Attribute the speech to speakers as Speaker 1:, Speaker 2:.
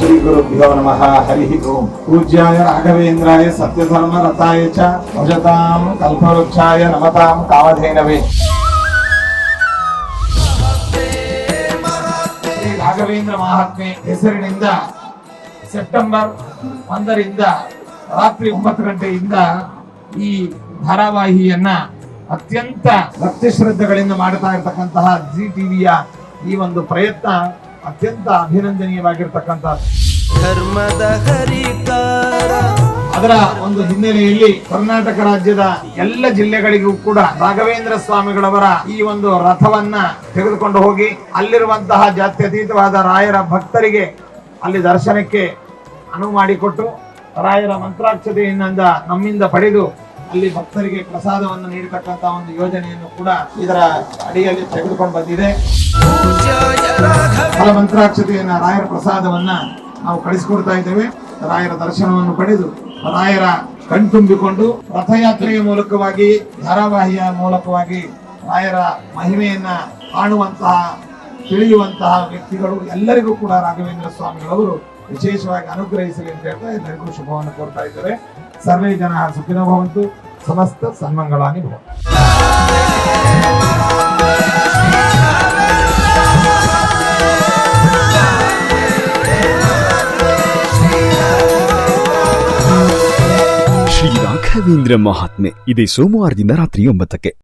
Speaker 1: ನಮಃ. ಹರಿ ಓಂ. ಪೂಜ್ಯಾಯ ರಾಘವೇಂದ್ರಾಯ ಸತ್ಯಧರ್ಮ ರಥಾಯ ಚ ಭಜತಾಂ ಕಲ್ಪವೃಕ್ಷಾಯ ನಮತಾಂ ಕಾಮಧೇನವೇ. ಶ್ರೀ ರಾಘವೇಂದ್ರ ಮಹಾತ್ಮೆ ಹೆಸರಿನಿಂದ ಸೆಪ್ಟೆಂಬರ್ ಒಂದರಿಂದ ರಾತ್ರಿ ಒಂಬತ್ತು ಗಂಟೆಯಿಂದ ಈ ಧಾರಾವಾಹಿಯನ್ನ ಅತ್ಯಂತ ಭಕ್ತಿ ಶ್ರದ್ಧೆಗಳಿಂದ ಮಾಡ್ತಾ ಇರತಕ್ಕಂತಹ ಜಿ ಟಿವಿಯ ಈ ಒಂದು ಪ್ರಯತ್ನ ಅತ್ಯಂತ ಅಭಿನಂದನೀಯವಾಗಿರ್ತಕ್ಕಂಥ
Speaker 2: ಧರ್ಮದ ಹರಿಕಾರ.
Speaker 1: ಅದರ ಒಂದು ಹಿನ್ನೆಲೆಯಲ್ಲಿ ಕರ್ನಾಟಕ ರಾಜ್ಯದ ಎಲ್ಲ ಜಿಲ್ಲೆಗಳಿಗೂ ಕೂಡ ರಾಘವೇಂದ್ರ ಸ್ವಾಮಿಗಳವರ ಈ ಒಂದು ರಥವನ್ನ ತೆಗೆದುಕೊಂಡು ಹೋಗಿ ಅಲ್ಲಿರುವಂತಹ ಜಾತ್ಯತೀತವಾದ ರಾಯರ ಭಕ್ತರಿಗೆ ಅಲ್ಲಿ ದರ್ಶನಕ್ಕೆ ಅನುವು ಮಾಡಿಕೊಟ್ಟು ರಾಯರ ಮಂತ್ರಾಕ್ಷತೆಯಿಂದ ನಮ್ಮಿಂದ ಪಡೆದು ಅಲ್ಲಿ ಭಕ್ತರಿಗೆ ಪ್ರಸಾದವನ್ನು ನೀಡತಕ್ಕಂತಹ ಒಂದು ಯೋಜನೆಯನ್ನು ಕೂಡ ಇದರ ಅಡಿಯಲ್ಲಿ ತೆಗೆದುಕೊಂಡು ಬಂದಿದೆ. ಫಲ ಮಂತ್ರಾಕ್ಷತೆಯನ್ನ ರಾಯರ ಪ್ರಸಾದವನ್ನ ನಾವು ಕಳಿಸಿಕೊಡ್ತಾ ಇದ್ದೇವೆ. ರಾಯರ ದರ್ಶನವನ್ನು ಪಡೆದು ರಾಯರ ಕಣ್ತುಂಬಿಕೊಂಡು ರಥಯಾತ್ರೆಯ ಮೂಲಕವಾಗಿ, ಧಾರಾವಾಹಿಯ ಮೂಲಕವಾಗಿ ರಾಯರ ಮಹಿಮೆಯನ್ನ ಕಾಣುವಂತಹ, ತಿಳಿಯುವಂತಹ ವ್ಯಕ್ತಿಗಳು ಎಲ್ಲರಿಗೂ ಕೂಡ ರಾಘವೇಂದ್ರ ಸ್ವಾಮಿಗಳವರು ವಿಶೇಷವಾಗಿ ಅನುಗ್ರಹಿಸಲಿ ಅಂತ ಹೇಳ್ತಾ ಎಲ್ಲರಿಗೂ ಶುಭವನ್ನು ಕೋರ್ತಾ ಇದ್ದಾರೆ. ಸರ್ವೇ ಜನ ಸುಖಿನೋ ಭವಂತು. ಸಮಸ್ತ ಸನ್ಮಂಗಳಾನಿ ಭವಂತು
Speaker 3: ರಾಘವೇಂದ್ರ ಮಹಾತ್ಮೆ. ಇದೇ ಸೋಮವಾರದಿಂದ ರಾತ್ರಿ ಒಂಬತ್ತಕ್ಕೆ.